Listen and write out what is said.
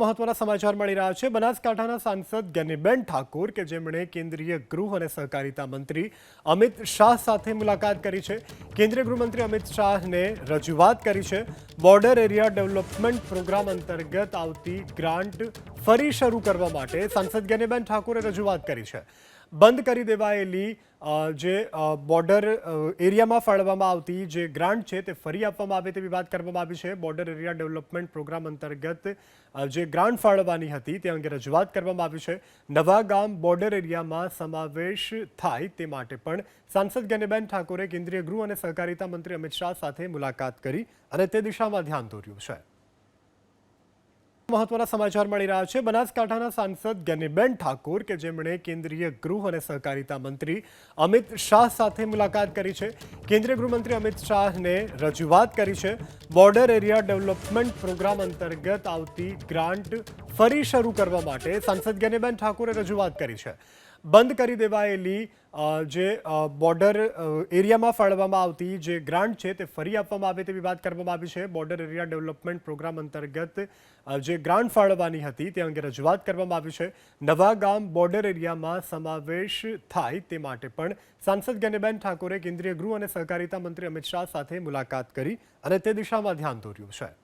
મહત્વના સમાચાર મળી રહ્યા છે. બનાસકાંઠાના સાંસદ ગેનીબેન ઠાકોર કે જેમણે કેન્દ્રીય ગૃહ અને સહકારિતા મંત્રી અમિત શાહ સાથે મુલાકાત કરી છે. કેન્દ્રીય ગૃહમંત્રી અમિત શાહને રજૂઆત કરી છે. બોર્ડર એરિયા ડેવલપમેન્ટ પ્રોગ્રામ અંતર્ગત આવતી ગ્રાન્ટ ફરી શરૂ કરવા માટે સાંસદ ગેનીબેન ઠાકોરે રજૂઆત કરી છે. બંધ કરી દેવાયેલી જે બોર્ડર એરિયામાં ફાળવવામાં આવતી જે ગ્રાન્ટ છે તે ફરી આપવામાં આવે તેવી વાત કરવામાં આવી છે. બોર્ડર એરિયા ડેવલપમેન્ટ પ્રોગ્રામ અંતર્ગત જે ગ્રાન્ટ ફાળવવાની હતી તે અંગે રજૂઆત કરવામાં આવી છે. નવા ગામ બોર્ડર એરિયામાં સમાવેશ થાય તે માટે પણ સાંસદ ગેનીબેન ઠાકોરે કેન્દ્રીય ગૃહ અને સહકારિતા મંત્રી અમિત શાહ સાથે મુલાકાત કરી અને તે દિશામાં ધ્યાન દોર્યું છે. મહત્વના સમાચાર મળી રહ્યા છે. બનાસકાંઠાના સાંસદ ગેનીબેન ઠાકોર કે જેમણે કેન્દ્રીય ગૃહ અને સહકારિતા મંત્રી અમિત શાહ સાથે મુલાકાત કરી છે. કેન્દ્રીય ગૃહમંત્રી અમિત શાહને રજૂઆત કરી છે. બોર્ડર એરિયા ડેવલપમેન્ટ પ્રોગ્રામ અંતર્ગત આવતી ગ્રાન્ટ ફરી શરૂ કરવા માટે સાંસદ ગેનીબેન ઠાકોરે રજૂઆત કરી છે. બંધ કરી દેવાયેલી જે બોર્ડર એરિયામાં ફાળવવામાં આવતી જે ગ્રાન્ટ છે તે ફરી આપવામાં આવે તેવી વાત કરવામાં આવી છે. બોર્ડર એરિયા ડેવલપમેન્ટ પ્રોગ્રામ અંતર્ગત જે ગ્રાન્ટ ફાળવવાની હતી તે અંગે રજૂઆત કરવામાં આવી છે. નવા ગામ બોર્ડર એરિયામાં સમાવેશ થાય તે માટે પણ સાંસદ ગનેબેન ઠાકોરે કેન્દ્રીય ગૃહ અને સહકારિતા મંત્રી અમિત શાહ સાથે મુલાકાત કરી અને તે દિશામાં ધ્યાન દોર્યું છે.